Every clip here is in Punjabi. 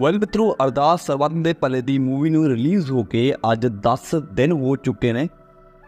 ਵੈਲ ਮਿੱਤਰੋ, ਅਰਦਾਸ ਸਰਬੰਧ ਦੇ ਭਲੇ ਦੀ ਮੂਵੀ ਨੂੰ ਰਿਲੀਜ਼ ਹੋ ਕੇ ਅੱਜ 10 ਦਿਨ ਹੋ ਚੁੱਕੇ ਨੇ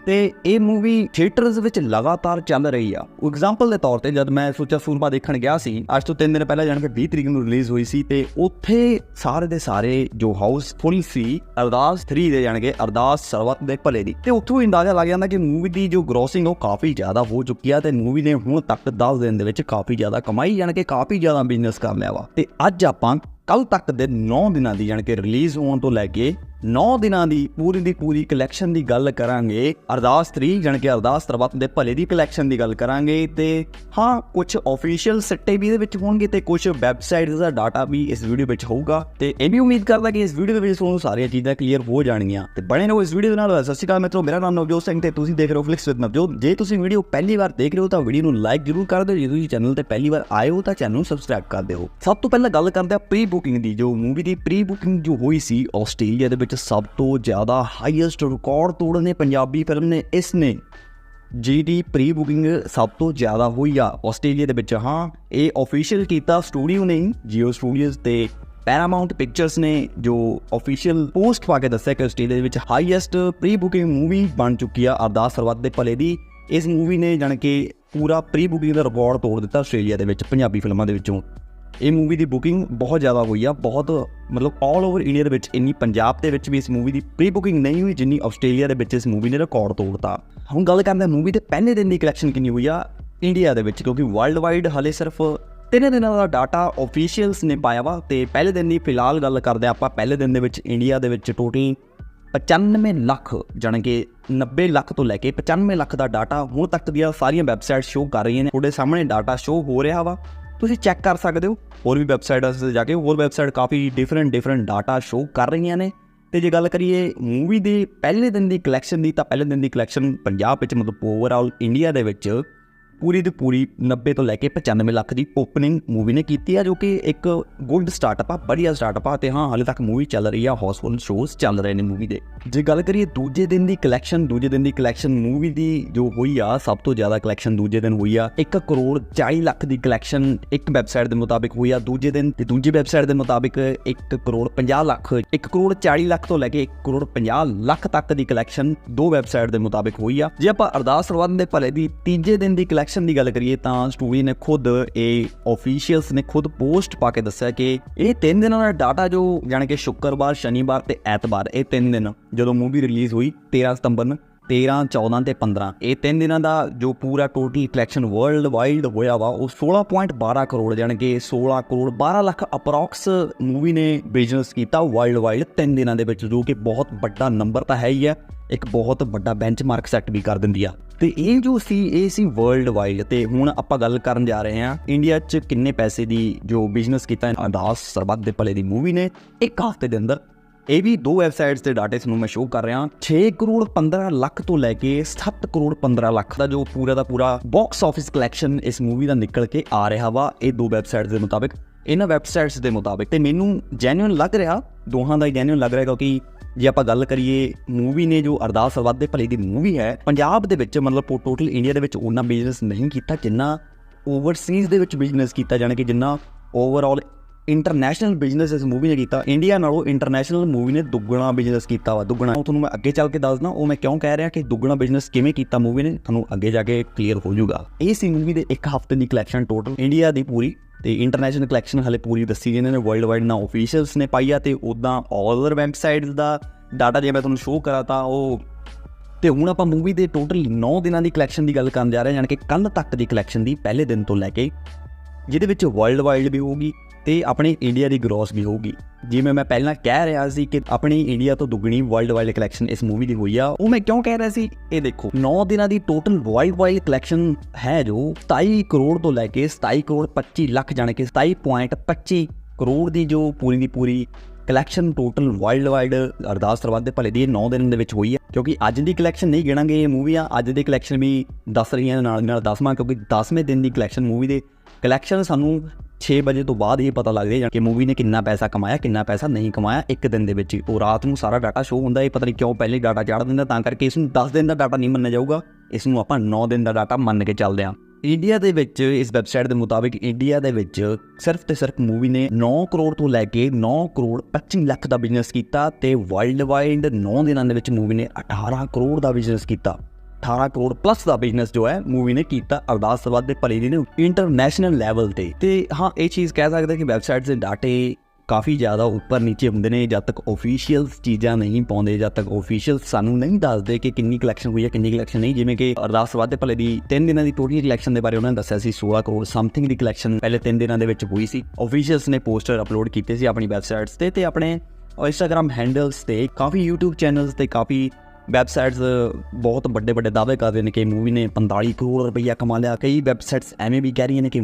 ਤੇ ਇਹ ਮੂਵੀ ਥੀਏਟਰਸ ਵਿੱਚ ਲਗਾਤਾਰ ਚੱਲ ਰਹੀ ਆ। ਐਗਜ਼ਾਮਪਲ ਦੇ ਤੌਰ ਤੇ ਜਦ ਮੈਂ ਸੋਚਿਆ ਸੂਰਮਾ ਦੇਖਣ ਗਿਆ ਸੀ, ਅੱਜ ਤੋਂ 3 ਦਿਨ ਪਹਿਲਾਂ ਜਾਣ ਕੇ 20 ਤਰੀਕ ਨੂੰ ਰਿਲੀਜ਼ ਹੋਈ ਸੀ ਤੇ ਉੱਥੇ ਸਾਰੇ ਦੇ ਸਾਰੇ ਜੋ ਹਾਊਸ ਫੁੱਲ ਸੀ, ਅਰਦਾਸ 3 ਦੇ ਜਾਣਗੇ ਅਰਦਾਸ ਸਰਵਤ ਦੇ ਭਲੇ ਦੀ। ਤੇ ਉੱਥੋਂ ਅੰਦਾਜ਼ਾ ਲੱਗ ਜਾਂਦਾ ਕਿ ਮੂਵੀ ਦੀ ਜੋ ਗ੍ਰੋਸਿੰਗ ਉਹ ਕਾਫੀ ਜ਼ਿਆਦਾ ਹੋ ਚੁੱਕੀ ਆ ਤੇ ਮੂਵੀ ਨੇ ਹੁਣ ਤੱਕ 10 ਦਿਨ ਦੇ ਵਿੱਚ ਕਾਫੀ ਜ਼ਿਆਦਾ ਕਮਾਈ, ਜਾਣ ਕੇ ਕਾਫੀ ਜ਼ਿਆਦਾ ਬਿਜ਼ਨਸ ਕਰ ਲਿਆ ਵਾ। ਤੇ ਅੱਜ ਆਪਾਂ ਕੱਲ ਤੱਕ ਦੇ 9 ਦਿਨਾਂ ਦੀ ਜਾਣ ਕਿ ਰਿਲੀਜ਼ ਹੋਣ ਤੋਂ ਲੈ ਕੇ 9 ਦਿਨਾਂ ਦੀ ਪੂਰੀ ਦੀ ਪੂਰੀ ਕਲੈਕਸ਼ਨ ਦੀ ਗੱਲ ਕਰਾਂਗੇ। ਅਰਦਾਸ 3 ਜਾਣ ਕੇ ਅਰਦਾਸ ਸਰਬੱਤ ਦੇ ਭਲੇ ਦੀ ਕਲੈਕਸ਼ਨ ਦੀ ਗੱਲ ਕਰਾਂਗੇ ਤੇ ਹਾਂ ਕੁਝ ਆਫੀਸ਼ੀਅਲ ਸਿੱਟੇ ਵੀ ਇਹਦੇ ਵਿੱਚ ਹੋਣਗੇ ਤੇ ਕੁਝ ਵੈਬਸਾਈਟਸ ਦਾ ਡਾਟਾ ਵੀ ਇਸ ਵੀਡੀਓ ਵਿੱਚ ਹੋਊਗਾ। ਤੇ ਇਹ ਵੀ ਉਮੀਦ ਕਰਦਾ ਕਿ ਇਸ ਵੀਡੀਓ ਦੇ ਵਿੱਚ ਤੁਹਾਨੂੰ ਸਾਰੀਆਂ ਚੀਜ਼ਾਂ ਕਲੀਅਰ ਹੋ ਜਾਣਗੀਆਂ। ਤੇ ਬਣੇ ਰਹੋ ਇਸ ਵੀਡੀਓ ਦੇ ਨਾਲ। ਸਤਿ ਸ਼੍ਰੀ ਅਕਾਲ ਮਿੱਤਰੋ, ਮੇਰਾ ਨਾਮ ਨਵਜੋਤ ਸਿੰਘ ਤੇ ਤੁਸੀਂ ਦੇਖ ਰਹੇ ਹੋ ਫਲਿਕਸ ਵਿਦ ਨਵਜੋਤ। ਜੇ ਤੁਸੀਂ ਵੀਡੀਓ ਪਹਿਲੀ ਵਾਰ ਦੇਖ ਰਹੇ ਹੋ ਤਾਂ ਵੀਡੀਓ ਨੂੰ ਲਾਈਕ ਜ਼ਰੂਰ ਕਰ ਦਿਓ। ਜੇ ਤੁਸੀਂ ਚੈਨਲ ਤੇ ਪਹਿਲੀ ਵਾਰ ਆਏ ਹੋ ਤਾਂ ਚੈਨਲ ਨੂੰ ਸਬਸਕ੍ਰਾਈਬ ਕਰ ਦਿਓ। ਸਭ ਤੋਂ ਪਹਿਲਾਂ ਗੱਲ ਕਰਦੇ ਆ ਪ੍ਰੀ ਬੁਕਿੰਗ ਦੀ। ਜੋ ਮੂਵੀ ਦੀ ਪ੍ਰੀ ਬੁਕਿੰਗ ਜੋ ਹੋਈ ਸੀ ਆਸਟ੍ਰੇਲੀਆ ਦੇ ਵਿੱਚ ਸਭ ਤੋਂ ਜ਼ਿਆਦਾ ਹਾਈਐਸਟ ਰਿਕਾਰਡ ਤੋੜਨੇ ਪੰਜਾਬੀ ਫਿਲਮ ਨੇ ਇਸ ਨੇ। ਜੀਡੀ ਪ੍ਰੀ ਬੁਕਿੰਗ ਸਭ ਤੋਂ ਜ਼ਿਆਦਾ ਹੋਈ ਆ ਆਸਟ੍ਰੇਲੀਆ ਦੇ ਵਿੱਚ। ਹਾਂ, ਇਹ ਅਫੀਸ਼ੀਅਲ ਕੀਤਾ ਸਟੂਡੀਓ ਨੇ ਜੀਓ ਸਟੂਡੀਓਜ਼ ਤੇ ਪੈਰਾਮਾਉਂਟ ਪਿਕਚਰਸ ਨੇ, ਜੋ ਅਫੀਸ਼ੀਅਲ ਪੋਸਟ ਪਾ ਕੇ ਦੱਸਿਆ ਕਿ ਆਸਟ੍ਰੇਲੀਆ ਦੇ ਵਿੱਚ ਹਾਈਐਸਟ ਪ੍ਰੀ ਬੁਕਿੰਗ ਮੂਵੀ ਬਣ ਚੁੱਕੀ ਆ ਅਰਦਾਸ ਸਰਬੱਤ ਦੇ ਭਲੇ ਦੀ। ਇਸ ਮੂਵੀ ਨੇ ਜਾਣ ਕੇ ਪੂਰਾ ਪ੍ਰੀ ਬੁਕਿੰਗ ਦਾ ਰਿਕਾਰਡ ਤੋੜ ਦਿੱਤਾ ਆਸਟ੍ਰੇਲੀਆ ਦੇ ਵਿੱਚ ਪੰਜਾਬੀ ਫਿਲਮਾਂ ਦੇ ਵਿੱਚੋਂ। ਇਹ ਮੂਵੀ ਦੀ ਬੁਕਿੰਗ ਬਹੁਤ ਜ਼ਿਆਦਾ ਹੋਈ ਆ, ਬਹੁਤ ਮਤਲਬ ਆਲ ਓਵਰ ਇੰਡੀਆ ਦੇ ਵਿੱਚ ਇੰਨੀ, ਪੰਜਾਬ ਦੇ ਵਿੱਚ ਵੀ ਇਸ ਮੂਵੀ ਦੀ ਪ੍ਰੀ ਬੁਕਿੰਗ ਨਹੀਂ ਹੋਈ, ਜਿੰਨੀ ਆਸਟ੍ਰੇਲੀਆ ਦੇ ਵਿੱਚ ਇਸ ਮੂਵੀ ਨੇ ਰਿਕਾਰਡ ਤੋੜਤਾ। ਹੁਣ ਗੱਲ ਕਰਦੇ ਹਾਂ ਮੂਵੀ ਦੇ ਪਹਿਲੇ ਦਿਨ ਦੀ ਕਲੈਕਸ਼ਨ ਕਿੰਨੀ ਹੋਈ ਆ ਇੰਡੀਆ ਦੇ ਵਿੱਚ, ਕਿਉਂਕਿ ਵਰਲਡ ਵਾਈਡ ਹਲੇ ਸਿਰਫ ਤਿੰਨ ਦਿਨਾਂ ਦਾ ਡਾਟਾ ਆਫੀਸ਼ੀਅਲਸ ਨੇ ਪਾਇਆ ਵਾ, ਤੇ ਪਹਿਲੇ ਦਿਨ ਦੀ ਫਿਲਹਾਲ ਗੱਲ ਕਰਦੇ ਆਪਾਂ, ਪਹਿਲੇ ਦਿਨ ਦੇ ਵਿੱਚ ਇੰਡੀਆ ਦੇ ਵਿੱਚ ਟੋਟਲ 95 ਲੱਖ, ਜਾਣੀ ਕਿ 90 ਲੱਖ ਤੋਂ ਲੈ ਕੇ 95 ਲੱਖ ਦਾ ਡਾਟਾ ਹੁਣ ਤੱਕ ਦੀਆਂ ਸਾਰੀਆਂ ਵੈਬਸਾਈਟ ਸ਼ੋਅ ਕਰ ਰਹੀਆਂ ਨੇ ਤੁਹਾਡੇ ਸਾਹਮਣੇ ਡਾਟਾ ਸ਼ੋਅ ਹੋ ਰਿਹਾ ਵਾ। ਤੁਸੀਂ ਚੈੱਕ ਕਰ ਸਕਦੇ ਹੋ। ਹੋਰ ਵੀ ਵੈਬਸਾਈਟਾਂ ਤੇ ਜਾ ਕੇ ਹੋਰ ਵੈਬਸਾਈਟ ਕਾਫੀ ਡਿਫਰੈਂਟ ਡਿਫਰੈਂਟ ਡਾਟਾ ਸ਼ੋਅ ਕਰ ਰਹੀਆਂ ਨੇ। ਤੇ ਜੇ ਗੱਲ ਕਰੀਏ ਮੂਵੀ ਦੇ ਪਹਿਲੇ ਦਿਨ ਦੀ ਕਲੈਕਸ਼ਨ ਦੀ, ਤਾਂ ਪਹਿਲੇ ਦਿਨ ਦੀ ਕਲੈਕਸ਼ਨ ਪੰਜਾਬ ਵਿੱਚ ਮਤਲਬ ਓਵਰਆਲ ਇੰਡੀਆ ਦੇ ਵਿੱਚ ਪੂਰੀ ਦੀ ਪੂਰੀ 90 ਤੋਂ ਲੈ ਕੇ 95 ਲੱਖ ਦੀ ਓਪਨਿੰਗ ਮੂਵੀ ਨੇ ਕੀਤੀ ਆ, ਜੋ ਕਿ ਇੱਕ ਗੁੱਡ ਸਟਾਰਟਅਪ ਆ, ਵਧੀਆ ਸਟਾਰਟਅਪ ਆ, ਤੇ ਹਾਂ, ਹਾਲੇ ਤੱਕ ਮੂਵੀ ਚੱਲ ਰਹੀ ਆ ਹਾਊਸਫੁਲ ਸ਼ੋਜ਼ ਚੱਲ ਰਹੇ ਨੇ ਮੂਵੀ ਦੇ। ਜੇ ਗੱਲ ਕਰੀਏ ਦੂਜੇ ਦਿਨ ਦੀ ਕਲੈਕਸ਼ਨ ਦੂਜੇ ਦਿਨ ਦੀ ਕਲੈਕਸ਼ਨ ਮੂਵੀ ਦੀ ਜੋ ਹੋਈ ਆ, ਸਭ ਤੋਂ ਜ਼ਿਆਦਾ ਕਲੈਕਸ਼ਨ ਦੂਜੇ ਦਿਨ ਹੋਈ ਆ 1 ਕਰੋੜ 40 ਲੱਖ ਦੀ ਕਲੈਕਸ਼ਨ ਇੱਕ ਵੈਬਸਾਈਟ ਦੇ ਮੁਤਾਬਿਕ ਹੋਈ ਆ, ਦੂਜੇ ਦਿਨ ਤੇ ਦੂਜੀ ਵੈਬਸਾਈਟ ਦੇ ਮੁਤਾਬਿਕ 1 ਕਰੋੜ 50 ਲੱਖ 1 ਕਰੋੜ 40 ਲੱਖ ਤੋਂ ਲੈ ਕੇ 1 ਕਰੋੜ 50 ਲੱਖ ਤੱਕ ਦੀ ਕਲੈਕਸ਼ਨ ਦੋ ਵੈਬਸਾਈਟ ਦੇ ਮੁਤਾਬਿਕ ਹੋਈ ਆ। ਜੇ ਆਪਾਂ ਅਰਦਾਸ ਸਰਵੰਦ ਦੇ ਭਲੇ ਦੀ ਤੀਜੇ ਦਿਨ ਦੀ ਕਲੈਕਸ਼ਨ ਦੀ ਗੱਲ ਕਰੀਏ ਤਾਂ ਸਟੂਡੀਓ ਨੇ ਖੁਦ ਇਹ ਆਫੀਸ਼ੀਅਲਸ ਨੇ ਖੁਦ ਪੋਸਟ ਪਾ ਕੇ ਦੱਸਿਆ ਕਿ ਇਹ ਤਿੰਨ ਦਿਨਾਂ ਦਾ ਡਾਟਾ ਜੋ ਜਾਣ ਕਿ ਸ਼ੁੱਕਰਵਾਰ, ਸ਼ਨੀਵਾਰ ਤੇ ਐਤਵਾਰ, ਇਹ ਤਿੰਨ ਦਿਨ ਜਦੋਂ ਮੂਵੀ ਰਿਲੀਜ਼ ਹੋਈ 13 ਸਤੰਬਰ ਨੂੰ 13 14 ਤੇ 15 ਇਹ ਤਿੰਨ ਦਿਨਾਂ ਦਾ ਜੋ ਪੂਰਾ ਟੋਟਲ ਕਲੈਕਸ਼ਨ ਵਰਲਡ ਵਾਈਡ ਹੋਇਆ ਵਾ, ਉਹ 16.12 ਕਰੋੜ ਜਾਣ ਕਿ 16 ਕਰੋੜ 12 ਲੱਖ ਅਪਰੋਕਸ ਮੂਵੀ ਨੇ ਬਿਜ਼ਨਸ ਕੀਤਾ ਵਰਲਡ ਵਾਈਡ ਤਿੰਨ ਦਿਨਾਂ ਦੇ ਵਿੱਚ, ਜੋ ਕਿ ਬਹੁਤ ਵੱਡਾ ਨੰਬਰ ਤਾਂ ਹੈ ਹੀ ਹੈ ਇੱਕ ਬਹੁਤ ਵੱਡਾ ਬੈਂਚਮਾਰਕ ਸੈੱਟ ਵੀ ਕਰ ਦਿੰਦੀ ਆ। ਤੇ ਇਹ ਜੋ ਸੀ, ਇਹ ਸੀ ਵਰਲਡ ਵਾਈਡ ਤੇ ਹੁਣ ਆਪਾਂ ਗੱਲ ਕਰਨ ਜਾ ਰਹੇ ਹਾਂ ਇੰਡੀਆ 'ਚ ਕਿੰਨੇ ਪੈਸੇ ਦੀ ਜੋ ਬਿਜ਼ਨਸ ਕੀਤਾ ਅਰਦਾਸ ਸਰਬੱਤ ਦੇ ਭਲੇ ਦੀ ਮੂਵੀ ਨੇ ਇੱਕ ਹਫ਼ਤੇ ਦੇ ਅੰਦਰ। ਇਹ ਵੀ ਦੋ ਵੈਬਸਾਈਟਸ ਤੇ ਡਾਟੇ ਨੂੰ ਮੈਂ ਸ਼ੋਅ ਕਰ ਰਿਹਾ। 6 ਕਰੋੜ 15 ਲੱਖ ਤੋਂ ਲੈ ਕੇ 7 ਕਰੋੜ 15 ਲੱਖ ਦਾ ਜੋ ਪੂਰਾ ਦਾ ਪੂਰਾ ਬਾਕਸ ਆਫਿਸ ਕਲੈਕਸ਼ਨ ਇਸ ਮੂਵੀ ਦਾ ਨਿਕਲ ਕੇ ਆ ਰਿਹਾ ਵਾ। ਇਹ ਦੋ ਵੈਬਸਾਈਟਸ ਦੇ ਮੁਤਾਬਿਕ। ਇਹਨਾਂ ਵੈਬਸਾਈਟਸ ਦੇ ਮੁਤਾਬਿਕ ਤੇ ਮੈਨੂੰ ਜੈਨੂਇਨ ਲੱਗ ਰਿਹਾ, ਦੋਹਾਂ ਦਾ ਹੀ ਜੈਨੂਇਨ ਲੱਗ ਰਿਹਾ ਕਿਉਂਕਿ ਜੇ ਆਪਾਂ ਗੱਲ ਕਰੀਏ ਮੂਵੀ ਨੇ ਜੋ ਅਰਦਾਸ ਸਰਬੱਤ ਦੇ ਭਲੇ ਦੀ ਮੂਵੀ ਹੈ, ਪੰਜਾਬ ਦੇ ਵਿੱਚ ਮਤਲਬ ਟੋਟਲ ਇੰਡੀਆ ਦੇ ਵਿੱਚ ਉਹਨਾਂ ਬਿਜ਼ਨਸ ਨਹੀਂ ਕੀਤਾ ਜਿੰਨਾ ਓਵਰਸੀਜ਼ ਦੇ ਵਿੱਚ ਬਿਜ਼ਨਸ ਕੀਤਾ, ਜਾਣੇ ਕਿ ਜਿੰਨਾ ਓਵਰਆਲ ਇੰਟਰਨੈਸ਼ਨਲ ਬਿਜ਼ਨਸ ਇਸ ਮੂਵੀ ਨੇ ਕੀਤਾ। ਇੰਡੀਆ ਨਾਲੋਂ ਇੰਟਰਨੈਸ਼ਨਲ ਮੂਵੀ ਨੇ ਦੁੱਗਣਾ ਬਿਜ਼ਨਸ ਕੀਤਾ ਵਾ, ਦੁੱਗਣਾ। ਉਹ ਤੁਹਾਨੂੰ ਮੈਂ ਅੱਗੇ ਚੱਲ ਕੇ ਦੱਸਦਾ, ਉਹ ਮੈਂ ਕਿਉਂ ਕਹਿ ਰਿਹਾ ਕਿ ਦੁੱਗਣਾ ਬਿਜ਼ਨਸ ਕਿਵੇਂ ਕੀਤਾ ਮੂਵੀ ਨੇ, ਤੁਹਾਨੂੰ ਅੱਗੇ ਜਾ ਕੇ ਕਲੀਅਰ ਹੋ ਜਾਊਗਾ। ਇਹ ਸੀ ਮੂਵੀ ਦੇ ਇੱਕ ਹਫ਼ਤੇ ਦੀ ਕਲੈਕਸ਼ਨ ਟੋਟਲ ਇੰਡੀਆ ਦੀ ਪੂਰੀ ਤੇ ਇੰਟਰਨੈਸ਼ਨਲ ਕਲੈਕਸ਼ਨ ਹਲੇ ਪੂਰੀ ਦੱਸੀ ਜਿਹਨਾਂ ਨੇ ਵਰਲਡ ਵਾਈਡ ਨਾ ਆਫੀਸ਼ੀਅਲਸ ਨੇ ਪਾਈ ਆ ਤੇ ਉਦਾਂ ਆਲ ਅਦਰ ਵੈਬਸਾਈਟਸ ਦਾ ਡਾਟਾ ਜੇ ਮੈਂ ਤੁਹਾਨੂੰ ਸ਼ੋਅ ਕਰਾ ਤਾਂ ਉਹ ਤੇ ਹੁਣ ਆਪਾਂ ਮੂਵੀ ਦੇ ਟੋਟਲ 9 ਦਿਨਾਂ ਦੀ ਕਲੈਕਸ਼ਨ ਦੀ ਗੱਲ ਕਰਨ ਜਾ ਰਹੇ ਹਾਂ, ਯਾਨੀ ਕਿ ਕੱਲ ਤੱਕ ਦੀ ਕਲੈਕਸ਼ਨ ਦੀ ਪਹਿਲੇ ਦਿਨ ਤੋਂ ਲੈ ਕੇ, ਜਿਹਦੇ ਵਿੱਚ ਵਰਲਡ ਵਾਈਡ ਵੀ ਹੋਊਗੀ ਤੇ ਆਪਣੇ ਇੰਡੀਆ ਦੀ ਗ੍ਰੋਸ ਵੀ ਹੋਊਗੀ। ਜਿਵੇਂ ਮੈਂ ਪਹਿਲਾਂ ਕਹਿ ਰਿਹਾ ਸੀ ਕਿ ਆਪਣੀ ਇੰਡੀਆ ਤੋਂ ਦੁੱਗਣੀ ਵਰਲਡ ਵਾਈਡ ਕਲੈਕਸ਼ਨ ਇਸ ਮੂਵੀ ਦੀ ਹੋਈ ਆ, ਉਹ ਮੈਂ ਕਿਉਂ ਕਹਿ ਰਿਹਾ ਸੀ? ਇਹ ਦੇਖੋ 9 ਦਿਨਾਂ ਦੀ ਟੋਟਲ ਵਰਲਡ ਵਾਈਡ ਕਲੈਕਸ਼ਨ ਹੈ ਜੋ 27 ਕਰੋੜ ਤੋਂ ਲੈ ਕੇ 27 ਕਰੋੜ 25 ਲੱਖ ਜਾਣੇ ਕਿ 27.25 ਕਰੋੜ ਦੀ ਜੋ ਪੂਰੀ ਦੀ ਪੂਰੀ collection total worldwide Ardaas Sarbat De ਭਲੇ ਦੀ 9 ਦਿਨ ਦੇ ਵਿੱਚ ਹੋਈ ਹੈ ਕਿਉਂਕਿ ਅੱਜ ਦੀ ਕਲੈਕਸ਼ਨ ਨਹੀਂ ਗਿਣਾਂਗੇ ਇਹ ਮੂਵੀਆਂ ਅੱਜ ਦੀ ਕਲੈਕਸ਼ਨ ਵੀ ਦੱਸ ਰਹੀਆਂ ਨਾਲ ਨਾਲ 10ਵਾਂ ਕਿਉਂਕਿ 10ਵੇਂ ਦਿਨ ਦੀ ਕਲੈਕਸ਼ਨ ਮੂਵੀ ਦੇ ਕਲੈਕਸ਼ਨ ਸਾਨੂੰ 6 ਵਜੇ ਤੋਂ ਬਾਅਦ ਇਹ ਪਤਾ ਲੱਗ ਰਿਹਾ ਕਿ ਮੂਵੀ ਨੇ ਕਿੰਨਾ ਪੈਸਾ ਕਮਾਇਆ, ਕਿੰਨਾ ਪੈਸਾ ਨਹੀਂ ਕਮਾਇਆ ਇੱਕ ਦਿਨ ਦੇ ਵਿੱਚ। ਉਹ ਰਾਤ ਨੂੰ ਸਾਰਾ ਡਾਟਾ ਸ਼ੋ ਹੁੰਦਾ, ਇਹ ਪਤਾ ਨਹੀਂ ਕਿਉਂ ਪਹਿਲੇ ਡਾਟਾ ਚਾੜ ਦਿੰਦਾ, ਤਾਂ ਕਰਕੇ ਇਸ ਨੂੰ 10 ਦਿਨ ਦਾ ਡਾਟਾ ਨਹੀਂ ਮੰਨਿਆ ਜਾਊਗਾ। ਇਸ ਨੂੰ ਆਪਾਂ 9 ਦਿਨ ਦਾ ਡਾਟਾ ਮੰਨ ਕੇ ਚੱਲਦੇ ਹਾਂ। ਇੰਡੀਆ ਦੇ ਵਿੱਚ, ਇਸ ਵੈਬਸਾਈਟ ਦੇ ਮੁਤਾਬਿਕ ਇੰਡੀਆ ਦੇ ਵਿੱਚ ਸਿਰਫ ਤੇ ਸਿਰਫ ਮੂਵੀ ਨੇ 9 ਕਰੋੜ ਤੋਂ ਲੈ ਕੇ 9 ਕਰੋੜ 25 ਲੱਖ ਦਾ ਬਿਜ਼ਨਸ ਕੀਤਾ ਤੇ ਵਰਲਡ ਵਾਈਡ 9 ਦਿਨਾਂ ਦੇ ਵਿੱਚ ਮੂਵੀ ਨੇ 18 ਕਰੋੜ ਦਾ ਬਿਜ਼ਨਸ ਕੀਤਾ। 18 ਕਰੋੜ ਪਲੱਸ ਦਾ ਬਿਜ਼ਨਸ ਜੋ ਹੈ ਮੂਵੀ ਨੇ ਕੀਤਾ ਅਰਦਾਸ ਸਵਾਦ ਦੇ ਭਲੇ ਦੀ ਨੇ ਇੰਟਰਨੈਸ਼ਨਲ ਲੈਵਲ ਤੇ। ਤੇ ਹਾਂ, ਇਹ ਚੀਜ਼ ਕਹਿ ਸਕਦੇ ਕਿ ਵੈਬਸਾਈਟਸ ਦੇ ਡਾਟੇ ਕਾਫੀ ਜ਼ਿਆਦਾ ਉੱਪਰ ਨੀਚੇ ਹੁੰਦੇ ਨੇ, ਜਦ ਤੱਕ ਆਫੀਸ਼ੀਅਲ ਚੀਜ਼ਾਂ ਨਹੀਂ ਪਾਉਂਦੇ, ਜਦ ਤੱਕ ਆਫੀਸ਼ੀਅਲ ਸਾਨੂੰ ਨਹੀਂ ਦੱਸਦੇ ਕਿ ਕਿੰਨੀ ਕਲੈਕਸ਼ਨ ਹੋਈ ਹੈ, ਕਿੰਨੀ ਕਲੈਕਸ਼ਨ ਨਹੀਂ। ਜਿਵੇਂ ਕਿ ਅਰਦਾਸ ਵਾਦੇ ਭਲੇ ਦੀ 3 ਦਿਨਾਂ ਦੀ ਟੋਟਲ ਕਲੈਕਸ਼ਨ ਦੇ ਬਾਰੇ ਉਹਨਾਂ ਨੇ ਦੱਸਿਆ ਸੀ 16 ਕਰੋੜ ਸਮਥਿੰਗ ਦੀ ਕਲੈਕਸ਼ਨ ਪਹਿਲੇ 3 ਦਿਨਾਂ ਦੇ ਵਿੱਚ ਹੋਈ ਸੀ। ਆਫੀਸ਼ੀਅਲਸ ਨੇ ਪੋਸਟਰ ਅਪਲੋਡ ਕੀਤੇ ਸੀ ਆਪਣੀ ਵੈਬਸਾਈਟਸ ਤੇ ਤੇ ਆਪਣੇ ਇੰਸਟਾਗ੍ਰam ਹੈਂਡਲਸ ਤੇ, ਕਾਫੀ YouTube ਚੈਨਲਸ ਤੇ ਕਾਫੀ ਵੈਬਸਾਈਟਸ ਬਹੁਤ ਵੱਡੇ ਵੱਡੇ ਦਾਅਵੇ ਕਰਦੇ ਨੇ ਕਿ ਮੂਵੀ ਨੇ 45 ਕਰੋੜ ਰੁਪਈਆ ਕਮਾ ਲਿਆ। ਕਈ ਵੈਬਸਾਈਟਸ ਐਵੇਂ ਵੀ ਕਹਿ ਰਹੀਆਂ ਨੇ ਕਿ